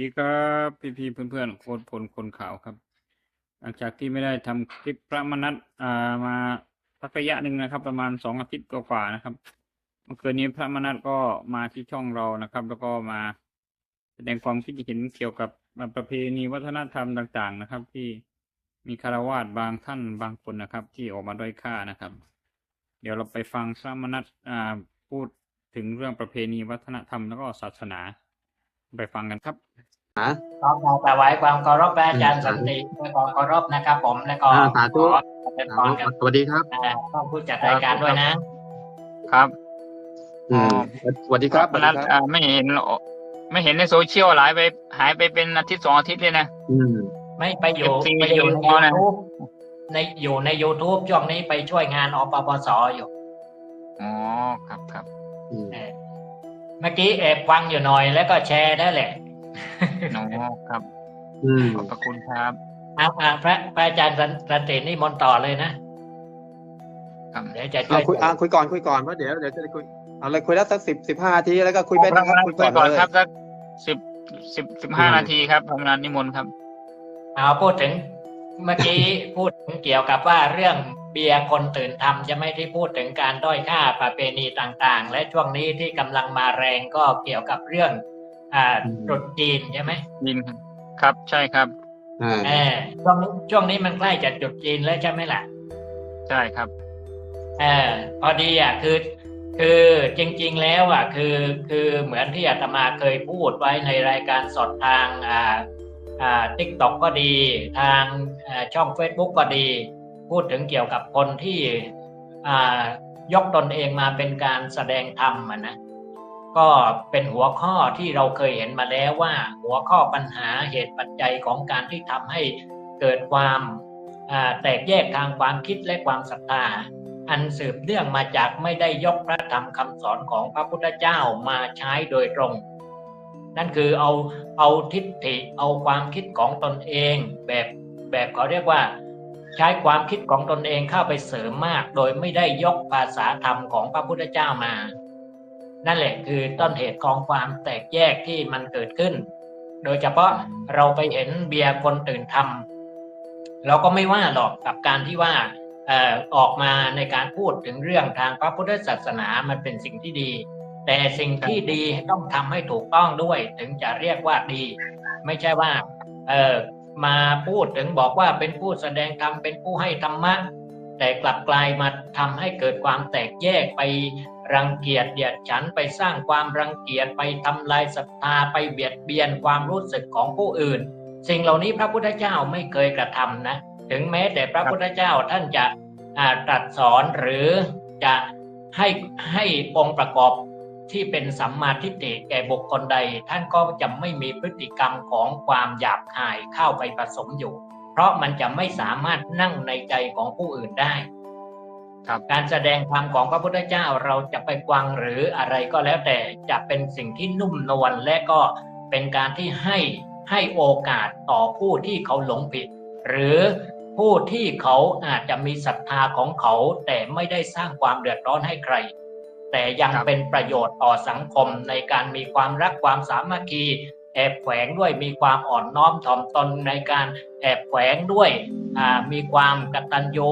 ดีครับพี่พี่ๆเพื่อนๆโคนพลคนข่าวครับ หลังจากที่ไม่ได้ทำคลิปพระมนัตอ่ามาสักระยะหนึ่งนะครับ ประมาณสองอาทิตย์กว่าๆนะครับเมื่อคืนนี้พระมนัตก็มาที่ช่องเรานะครับ แล้วก็มาแสดงความคิดเห็นเกี่ยวกับประเพณีวัฒนธรรมต่าง ๆ นะครับ ที่มีคารวาสบางท่านบางคนนะครับ ที่ออกมาด้อยค่านะครับ เดี๋ยวเราไปฟังพระมนัตอ่าพูดถึงเรื่องประเพณีวัฒนธรรมแล้วก็ศาสนา ไปฟังกันครับขอถวายความเคารพพระอาจารย์สันติด้วยความเคารพนะครับผมและก็อ่าสาธุขอเป็นพรกับสวัสดีครับอ่าท่านผู้จัดรายการด้วยนะ ครับอืมสวัสดีครับวันนั้นอ่าไม่เห็นไม่เห็นในโซเชียลหลายไป หายไปเป็นอาทิตย์สองอาทิตย์เลยนะอืมไม่ไปอยู่จริงๆไปอยู่ในจริงๆนะ YouTube ในอยู่ใน YouTube ช่วงนี้ไปช่วยงานอปปสอยู่อ๋อครับครับอืม เออเมื่อกี้แอบฟังอยู่หน่อยแล้วก็แชร์ได้แหละอ๋อครับอืมขอบพระคุณครับเอาอ่าพระพระอาจารย์สันสันตินี่มนต์ต่อเลยนะครับเดี๋ยวจะช่เอาวยคุยอ่าคุยก่อนคุยก่อนเพราะเดี๋ยวเดี๋ยวจะได้คุยเอาเลยคุยแล้วสักสิบสิบห้าทีแล้วก็คุยไปพระนะคมรับนัสคุยคุก่ยอนก่อนเลยครับสักสิบสิบสิบห้าอืมนาทีครับพระมนัสนิมนต์ครับเอาพูดถึงเมื่อกี้พูดถึงเกี่ยวกับว่าเรื่อง เบียร์คนตื่นทำจะไม่ที่พูดถึงการด้อยค่าประเพณีต่างๆ และช่วงนี้ที่กำลังมาแรงก็เกี่ยวกับเรื่องอ่าตรุษจีนใช่ไหมยินครับครับใช่ครับอ่าเออช่วงนี้ช่วงนี้มันใกล้จะตรุษจีนแล้วใช่ไหมล่ะ ใช่ครับเออพอดีอะคือ คือจริง ๆ แล้วอะ คือคือเหมือนที่อาตมาเคยพูดไว้ในรายการสดทางอ่าอ่าทิกตอกก็ดี ทางอ่าช่อง Facebook ก็ดี พูดถึงเกี่ยวกับคนที่ยกตนเองมาเป็นการแสดงธรรมนะก็เป็นหัวข้อที่เราเคยเห็นมาแล้วว่า หัวข้อปัญหาเหตุปัจจัยของการที่ทำให้เกิดความแตกแยกทางความคิดและความศรัทธาอันสืบเนื่องมาจากไม่ได้ยกพระธรรมคำสอนของพระพุทธเจ้ามาใช้โดยตรง นั่นคือเอาเอาทิฏฐิเอาความคิดของตนเองแบบแบบเขาเรียกว่า ใช้ความคิดของตนเองเข้าไปเสริมมาก โดยไม่ได้ยกภาษาธรรมของพระพุทธเจ้ามา นั่นแหละคือต้นเหตุของความแตกแยกที่มันเกิดขึ้น โดยเฉพาะเราไปเห็นเบียร์คนตื่นทำเราก็ไม่ว่าหรอกกับการที่ว่าออกมาในการพูดถึงเรื่องทางพระพุทธศาสนามันเป็นสิ่งที่ดี แต่สิ่งที่ดีต้องทำให้ถูกต้องด้วย ถึงจะเรียกว่าดี ไม่ใช่ว่า เออ มาพูดถึงบอกว่าเป็นผู้แสดงธรรมเป็นผู้ให้ธรรมะ แต่กลับกลายมาทำให้เกิดความแตกแยกไปรังเกียจเดียดฉันไปสร้างความรังเกียจไปทำลายศรัทธาไปเบียดเบียนความรู้สึกของผู้อื่น สิ่งเหล่านี้พระพุทธเจ้าไม่เคยกระทำนะ ถึงแม้แต่พระพุทธเจ้าท่านจะอ่าตรัสสอนหรือจะให้ให้องค์ประกอบ ที่เป็นสัมมาทิฏฐิแก่บุคคลใด ท่านก็จะไม่มีพฤติกรรมของความหยาบคายเข้าไปผสมอยู่ เพราะมันจะไม่สามารถนั่งในใจของผู้อื่นได้ครับการแสดงธรรมของพระพุทธเจ้าเราจะไปฟังหรืออะไรก็แล้วแต่จะเป็นสิ่งที่นุ่มนวลและก็เป็นการที่ให้ให้โอกาสต่อผู้ที่เขาหลงผิด หรือผู้ที่เขาอาจจะมีศรัทธาของเขาแต่ไม่ได้สร้างความเดือดร้อนให้ใคร แต่ยังเป็นประโยชน์ต่อสังคมในการมีความรักความสามัคคีแอบแฝงด้วยมีความอ่อนน้อมถ่อมตนในการแอบแฝงด้วยมีความกตัญญู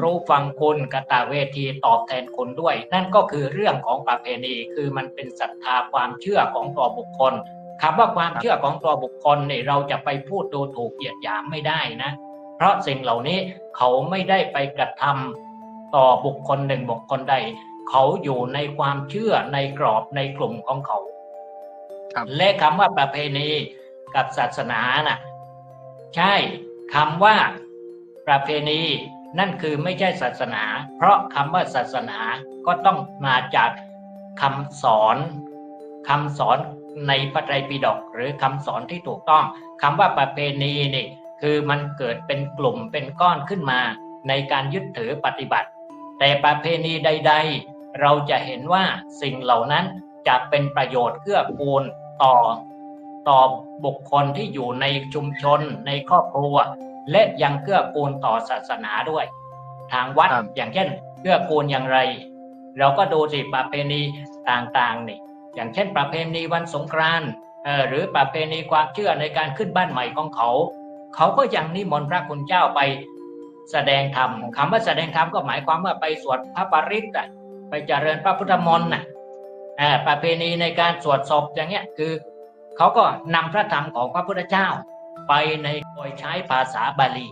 รู้ฟังคุณกตเวทีตอบแทนคุณด้วย นั่นก็คือเรื่องของประเพณีคือมันเป็นศรัทธาความเชื่อของตัวบุคคลคำว่าความเชื่อของตัวบุคคลเนี่ยเราจะไปพูดดูถูกเหยียดหยามไม่ได้นะ เพราะสิ่งเหล่านี้เขาไม่ได้ไปกระทำต่อบุคคลหนึ่งบุคคลใด เขาอยู่ในความเชื่อในกรอบในกลุ่มของเขาครับและคำว่าประเพณีกับศาสนาน่ะ ใช่คำว่าประเพณีนั่นคือไม่ใช่ศาสนา เพราะคำว่าศาสนาก็ต้องมาจากคำสอนคำสอนในพระไตรปิฎกหรือคำสอนที่ถูกต้องคำว่าประเพณีนี่คือมันเกิดเป็นกลุ่มเป็นก้อนขึ้นมาในการยึดถือปฏิบัติ แต่ประเพณีใด ๆ เราจะเห็นว่าสิ่งเหล่านั้นจะเป็นประโยชน์เกื้อกูลต่อต่อบุคคลที่อยู่ในชุมชนในครอบครัว และยังเกื้อกูลต่อศาสนาด้วย ทางวัดครับอย่างเช่นเกื้อกูลอย่างไร เราก็ดูสิประเพณีต่างๆนี่อย่างเช่น ประเพณีวันสงกรานต์เออหรือประเพณีความเชื่อในการขึ้นบ้านใหม่ของเขา เขาก็ยังนิมนต์พระคุณเจ้าไปแสดงธรรมคำว่าแสดงธรรมก็หมายความว่าไปสวดพระปริตรอะ ไปเจริญพระพุทธมนต์น่ะอ่าประเพณีในการสวดศพอย่างเงี้ยคือเขาก็นำพระธรรมของพระพุทธเจ้า ไปในโดยใช้ภาษาบาลี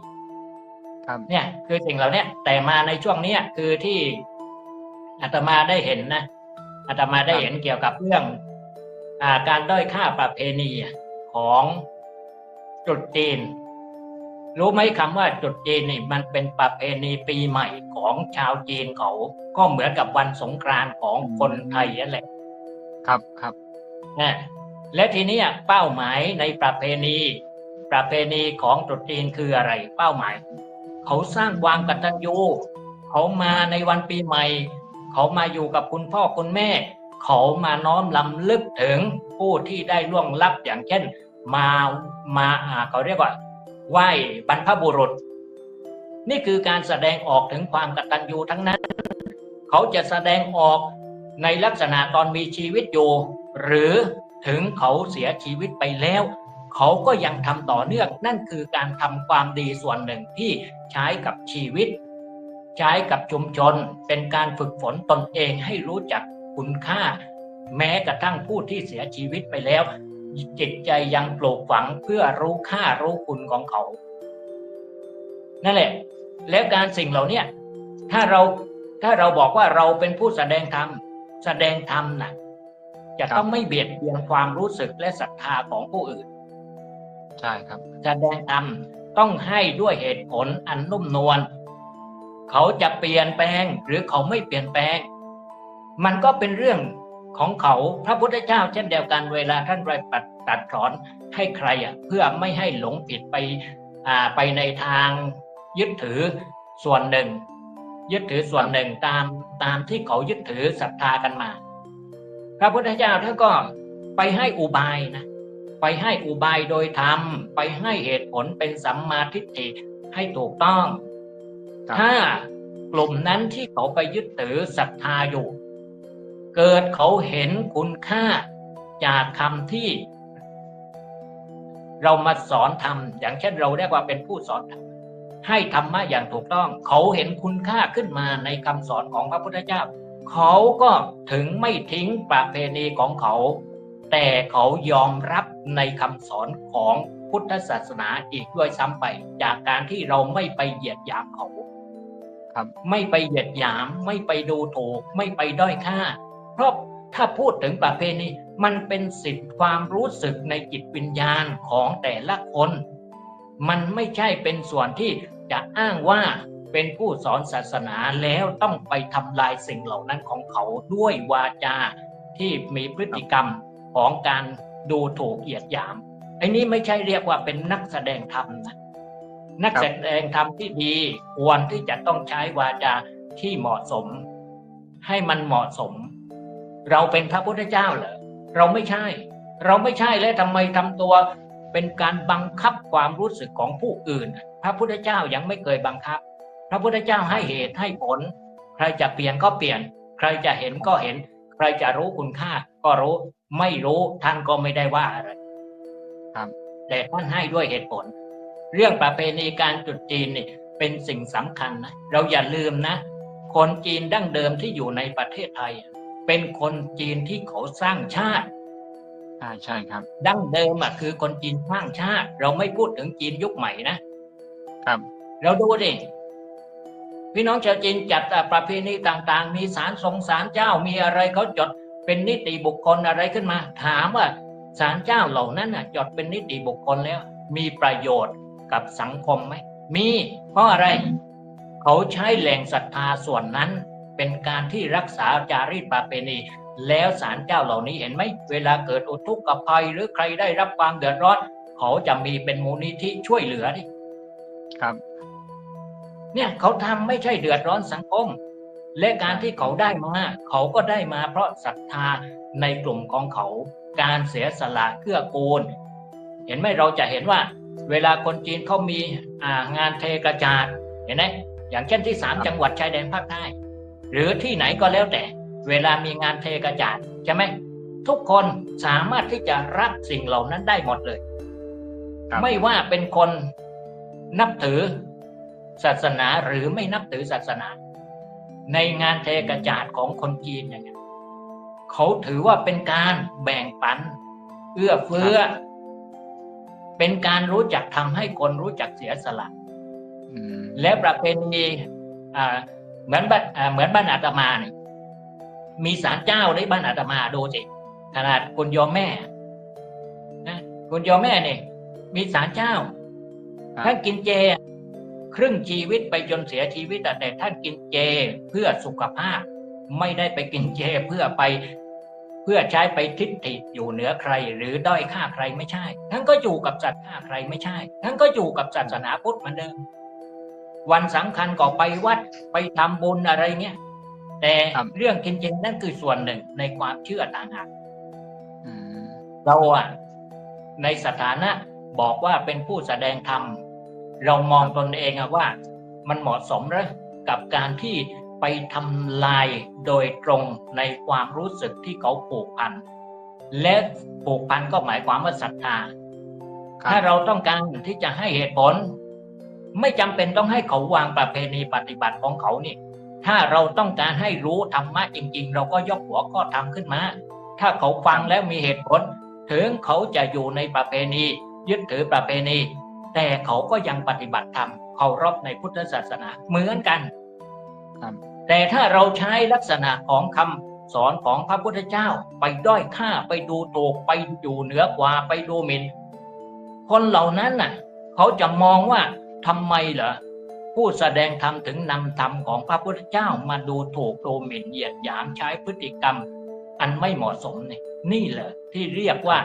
ครับเนี่ยคือสิ่งเหล่าเนี้ยแต่มาในช่วงเนี้ยคือที่อาตมาได้เห็นนะอาตมาได้เห็นเกี่ยวกับเรื่องอาการด้อยค่าประเพณีของตรุษจีน รู้ไหมคำว่าตรุษจีนนี่มันเป็นประเพณีปีใหม่ของชาวจีนเขาก็เหมือนกับวันสงกรานต์ของคนไทยนั่นแหละ ครับครับนะและทีนี้เป้าหมายในประเพณี ประเพณีของตรุษจีนคืออะไร เป้าหมาย เขาสร้างความกตัญญูเขามาในวันปีใหม่ เขามาอยู่กับคุณพ่อคุณแม่ เขามาน้อมลำลึกถึงผู้ที่ได้ล่วงลับอย่างเช่น มามาอ่าเขาเรียกว่า ไหว้บรรพบุรุษ นี่คือการแสดงออกถึงความกตัญญูทั้งนั้น เขาจะแสดงออกในลักษณะตอนมีชีวิตอยู่ หรือถึงเขาเสียชีวิตไปแล้ว เขาก็ยังทำต่อเนื่องนั่นคือการทำความดีส่วนหนึ่งที่ใช้กับชีวิต ใช้กับชุมชนเป็นการฝึกฝนตนเองให้รู้จักคุณค่า แม้กระทั่งผู้ที่เสียชีวิตไปแล้ว จิตใจยังปลูกฝังเพื่อรู้ค่ารู้คุณของเขา นั่นแหละ แล้วการสิ่งเหล่าเนี้ยถ้าเราถ้าเราบอกว่าเราเป็นผู้แสดงธรรมแสดงธรรมนะจะต้องไม่เบียดเบียนความรู้สึกและศรัทธาของผู้อื่น ใช่ครับ แสดงธรรมต้องให้ด้วยเหตุผลอันนุ่มนวลเขาจะเปลี่ยนแปลงหรือเขาไม่เปลี่ยนแปลง มันก็เป็นเรื่อง ของเขาพระพุทธเจ้าเช่นเดียวกันเวลาท่านไปปัดตัดสอนให้ใครอะเพื่อไม่ให้หลงผิดไปอ่าไปในทางยึดถือส่วนหนึ่ง ยึดถือส่วนหนึ่งตามตามที่เขายึดถือศรัทธากันมา พระพุทธเจ้าท่านก็ไปให้อุบายนะไปให้อุบายโดยธรรมไปให้เหตุผลเป็นสัมมาทิฏฐิให้ถูกต้องครับถ้ากลุ่มนั้นที่เขาไปยึดถือศรัทธาอยู่ เกิดเขาเห็นคุณค่าจากคำที่ เรามาสอนธรรมอย่างเช่นเราเรียกว่าเป็นผู้สอนธรรมให้ธรรมะอย่างถูกต้อง เขาเห็นคุณค่าขึ้นมาในคำสอนของพระพุทธเจ้า เขาก็ถึงไม่ทิ้งประเพณีของเขา แต่เขายอมรับในคำสอนของพุทธศาสนาอีกด้วยซ้ำไป จากการที่เราไม่ไปเหยียดหยามเขาครับไม่ไปเหยียดหยาม ไม่ไปดูถูก ไม่ไปด้อยค่า เพราะถ้าพูดถึงประเพณีมันเป็นสิทธิความรู้สึกในจิตวิญญาณของแต่ละคน มันไม่ใช่เป็นส่วนที่จะอ้างว่าเป็นผู้สอนศาสนาแล้วต้องไปทำลายสิ่งเหล่านั้นของเขาด้วยวาจาที่มีพฤติกรรมของการดูถูกเหยียดหยามไอ้นี้ไม่ใช่เรียกว่าเป็นนักแสดงธรรมนะนักแสดงธรรมที่ดีควรที่จะต้องใช้วาจาที่เหมาะสม ให้มันเหมาะสม เราเป็นพระพุทธเจ้าเหรอเราไม่ใช่ เราไม่ใช่แล้วทำไมทำตัวเป็นการบังคับความรู้สึกของผู้อื่น พระพุทธเจ้ายังไม่เคยบังคับ พระพุทธเจ้าให้เหตุให้ผล ใครจะเปลี่ยนก็เปลี่ยน ใครจะเห็นก็เห็น ใครจะรู้คุณค่า ก็รู้ไม่รู้ท่านก็ไม่ได้ว่าอะไรครับแต่ท่านให้ด้วยเหตุผล เรื่องประเพณีการจุดจีนนี่เป็นสิ่งสำคัญนะเราอย่าลืมนะ คนจีนดั้งเดิมที่อยู่ในประเทศไทย เป็นคนจีนที่เขาสร้างชาติใช่ใช่ครับ ดั้งเดิมอะคือคนจีนสร้างชาติ เราไม่พูดถึงจีนยุคใหม่นะครับ เราดูดิพี่น้องชาวจีนจัดอะประเพณีต่างๆ มีสารทรงสารเจ้ามีอะไรเขาจดเป็นนิติบุคคลอะไรขึ้นมา ถามว่าสารเจ้าเหล่านั้นน่ะจดเป็นนิติบุคคลแล้ว มีประโยชน์กับสังคมไหมมี เพราะอะไร เขาใช้แหล่งศรัทธาส่วนนั้น เป็นการที่รักษาจารีตประเพณีแล้วศาลเจ้าเหล่านี้เห็นไหมเวลาเกิดอุทกภัยหรือใครได้รับความเดือดร้อน เขาจะมีเป็นมูลนิธิช่วยเหลือดิครับ เนี่ยเขาทำไม่ใช่เดือดร้อนสังคม และการที่เขาได้มาเขาก็ได้มาเพราะศรัทธาในกลุ่มของเขา การเสียสละเกื้อกูล เห็นไหมเราจะเห็นว่า เวลาคนจีนเขามีอ่างานเทกระจาดเห็นไหมอย่างเช่นที่สามจังหวัดชายแดนภาคใต้ หรือที่ไหนก็แล้วแต่ เวลามีงานเทกระจาดใช่ไหมทุกคนสามารถที่จะรักสิ่งเหล่านั้นได้หมดเลยครับไม่ว่าเป็นคนนับถือศาสนาหรือไม่นับถือศาสนา ในงานเทกระจาดของคนจีนอย่างเงี้ยเขาถือว่าเป็นการแบ่งปัน เอื้อเฟื้อ เป็นการรู้จักทำให้คนรู้จักเสียสละอืมและประเพณีอ่า เหมือนบ้านอ่าเหมือนบ้านอาตมาเนี่ยมีศาลเจ้าในบ้านอาตมาดูสิขนาดคุณโยมแม่นะคุณโยมแม่เนี่ยมีศาลเจ้าครับท่านกินเจ ครึ่งชีวิตไปจนเสียชีวิตอะแต่ท่านกินเจเพื่อสุขภาพ ไม่ได้ไปกินเจเพื่อไปเพื่อใช้ไปทิฏฐิอยู่เหนือใคร หรือด้อยค่าใครไม่ใช่ ท่านก็อยู่กับศาสนาใครไม่ใช่ ท่านก็อยู่กับศาสนาพุทธเหมือนเดิม วันสำคัญก็ไปวัดไปทำบุญอะไรเงี้ยแต่ครับเรื่องกินเจนั่นคือส่วนหนึ่งในความเชื่อต่างหากอืมเราอะในสถานะบอกว่าเป็นผู้แสดงธรรม เรามองตนเองอะว่ามันเหมาะสมหรือกับการที่ไปทำลายโดยตรงในความรู้สึกที่เขาผูกพัน และผูกพันก็หมายความว่าศรัทธาครับถ้าเราต้องการที่จะให้เหตุผล ไม่จำเป็นต้องให้เขาวางประเพณีปฏิบัติของเขานี่ถ้าเราต้องการให้รู้ธรรมะจริง ๆ เราก็ยกหัวข้อธรรมขึ้นมา ถ้าเขาฟังแล้วมีเหตุผล ถึงเขาจะอยู่ในประเพณี ยึดถือประเพณี แต่เขาก็ยังปฏิบัติธรรมเคารพในพุทธศาสนาเหมือนกันครับแต่ถ้าเราใช้ลักษณะของคำสอนของพระพุทธเจ้าไปด้อยค่าไปดูถูกไปอยู่เหนือกว่าไปดูหมิ่นคนเหล่านั้นน่ะ เขาจะมองว่า ทำไมเหรอผู้แสดงธรรมถึงนำธรรมของพระพุทธเจ้ามาดูถูกดูหมิ่นเหยียดหยามใช้พฤติกรรม อันไม่เหมาะสมเนี่ยนี่แหละที่เรียกว่า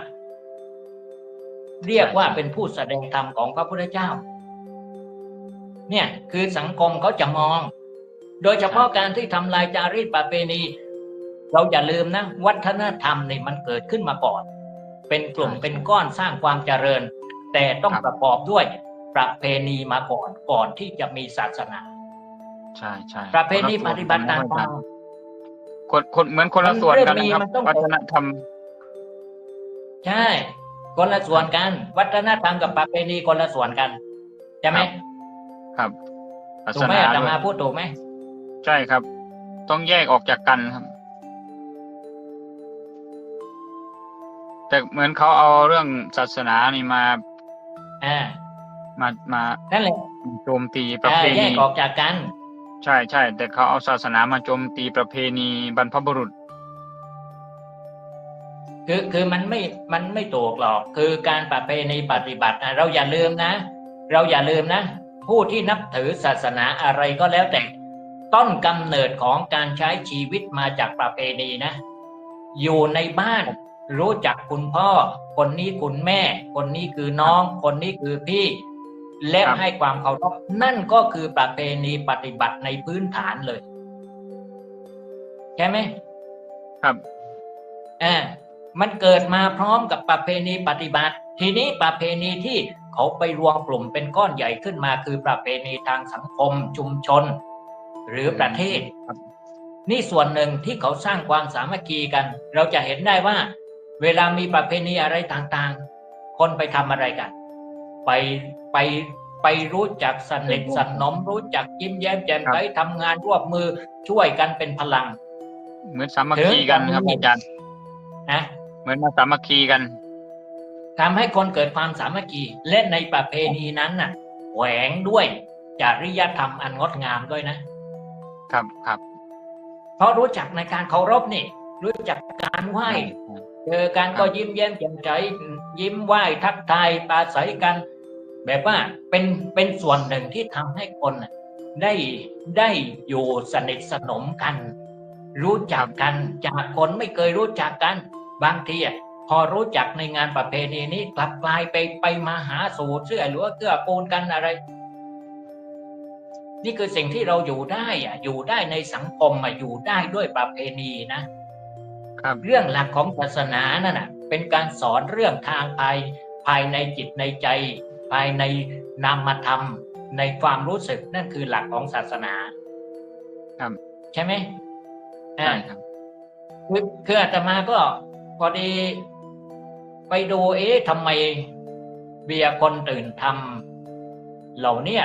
เรียกว่าเป็นผู้แสดงธรรมของพระพุทธเจ้า เนี่ยคือสังคมเขาจะมอง โดยเฉพาะการที่ทำลายจารีตประเพณี เราอย่าลืมนะ วัฒนธรรมเนี่ยมันเกิดขึ้นมาก่อน เป็นกลุ่มใช่เป็นก้อนสร้างความเจริญ แต่ต้องครับประกอบด้วย ประเพณีมาก่อนก่อนที่จะมีศาสนา ใช่ใช่ประเพณีปฏิบัติต่างคนคนเหมือนคนละส่วนกันนะครับมันเริ่มมีมันต้องวัฒนธรรมๆใช่ คนละส่วนกัน วัฒนธรรมกับประเพณีคนละส่วนกันใช่ไหมครับศาถูสกไหมนาอาตด้วยมาพูดถูกไหมใช่ครับ ต้องแยกออกจากกันครับ แต่เหมือนเขาเอาเรื่องศาสนานี่มาอ่า มามานั่นแหละโจมตีประอ่าเพแยณีกออกจากกัน ใช่ใช่แต่เขาเอาศาสนามาโจมตีประเพณีบรรพบุรุษ คือคือมันไม่มันไม่ถูกหรอก คือการประเพณีปฏิบัตินะเราอย่าลืมนะ เราอย่าลืมนะ ผู้ที่นับถือศาสนาอะไรก็แล้วแต่ ต้นกำเนิดของการใช้ชีวิตมาจากประเพณีนะ อยู่ในบ้านรู้จักคุณพ่อ คนนี้คุณแม่ คนนี้คือน้อง คนนี้คือพี่ และครับให้ความเคารพนั่นก็คือประเพณีปฏิบัติในพื้นฐานเลยใช่ไหมครับอ่ามันเกิดมาพร้อมกับประเพณีปฏิบัติ ทีนี้ประเพณีที่เขาไปรวมกลุ่มเป็นก้อนใหญ่ขึ้นมาคือประเพณีทางสังคมชุมชน หรือประเทศครับนี่ส่วนหนึ่งที่เขาสร้างความสามัคคีกัน เราจะเห็นได้ว่า เวลามีประเพณีอะไรต่างๆ คนไปทำอะไรกัน ไปไปไปรู้จักสนิทสนมรู้จักยิ้มแย้มแจ่มใสทำงานร่วมมือช่วยกันเป็นพลัง เหมือนสามัคคีกันครับถึงกับอาจารย์นะเหมือนมาสามัคคีกันทำให้คนเกิดความสามัคคีและในประเพณีนั้นน่ะแหวงด้วยจริยธรรมอันงดงามด้วยนะ ครับครับ เพราะรู้จักในการเคารพนี่ รู้จักการไหว้เจอกันก็ยิ้มแย้มแจ่มใส ยิ้มไหว้ทักทายปราศัยกัน แบบว่าเป็นเป็นส่วนหนึ่งที่ทำให้คนน่ะได้ได้อยู่สนิทสนมกัน รู้จักกันจากคนไม่เคยรู้จักกัน บางทีอะพอรู้จักในงานประเพณีนี้กลับกลายไปไปมาหาสู่เสื้อหรือว่าเกื้อกูลกันอะไร นี่คือสิ่งที่เราอยู่ได้อะอยู่ได้ในสังคมอะอยู่ได้ด้วยประเพณีนะครับเรื่องหลักของศาสนานั่นน่ะ เป็นการสอนเรื่องทางภายภายในจิตในใจ ภายในนามธรรม ในความรู้สึกนั่นคือหลักของศาสนาครับใช่ไหมใช่อ่าครับคือคืออาตมาก็พอดีไปดูเอ๊ะทำไมเบียร์คนตื่นทำเหล่าเนี้ย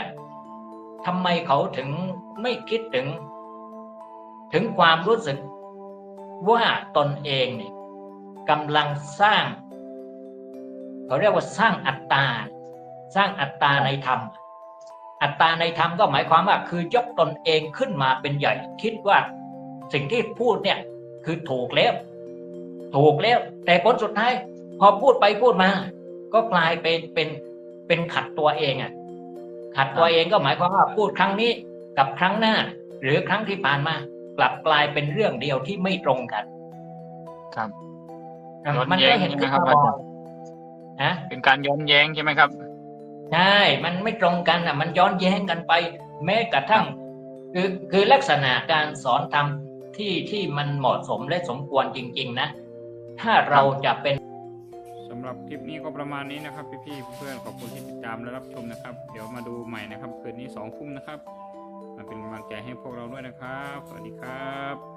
ทำไมเขาถึงไม่คิดถึง ถึงความรู้สึกว่าตนเองเนี่ย กำลังสร้างเขาเรียกว่าสร้างอัตตา สร้างอัตตาในธรรม อัตตาในธรรมก็หมายความว่า คือยกตนเองขึ้นมาเป็นใหญ่ คิดว่าสิ่งที่พูดเนี่ยคือถูกแล้ว ถูกแล้ว แต่ผลสุดท้ายพอพูดไปพูดมา ก็กลายเป็นเป็นเป็นขัดตัวเองอะ ขัดตัวเองก็หมายความว่าพูดครั้งนี้กับครั้งหน้า หรือครั้งที่ผ่านมา กลับกลายเป็นเรื่องเดียวที่ไม่ตรงกัน ครับ มันแย้ก็งเห็นใช่ไหมขึ้นครับมาอาบ่จาอรย์ยนะเป็นการย้อนแย้งใช่ไหมครับใช่มันไม่ตรงกันอะ มันย้อนแย้งกันไป แม้กระทั่ง คือคือลักษณะการสอนธรรมที่ที่มันเหมาะสมและสมควรจริง ๆ นะ ถ้าเราจะเป็นสำหรับคลิปนี้ก็ประมาณนี้นะครับพี่ๆเพื่อนๆขอบคุณที่ติดตามและรับชมนะครับ เดี๋ยวมาดูใหม่นะครับคืนนี้สองทุ่มนะครับมาเป็นกำลังใจให้พวกเราด้วยนะครับ สวัสดีครับ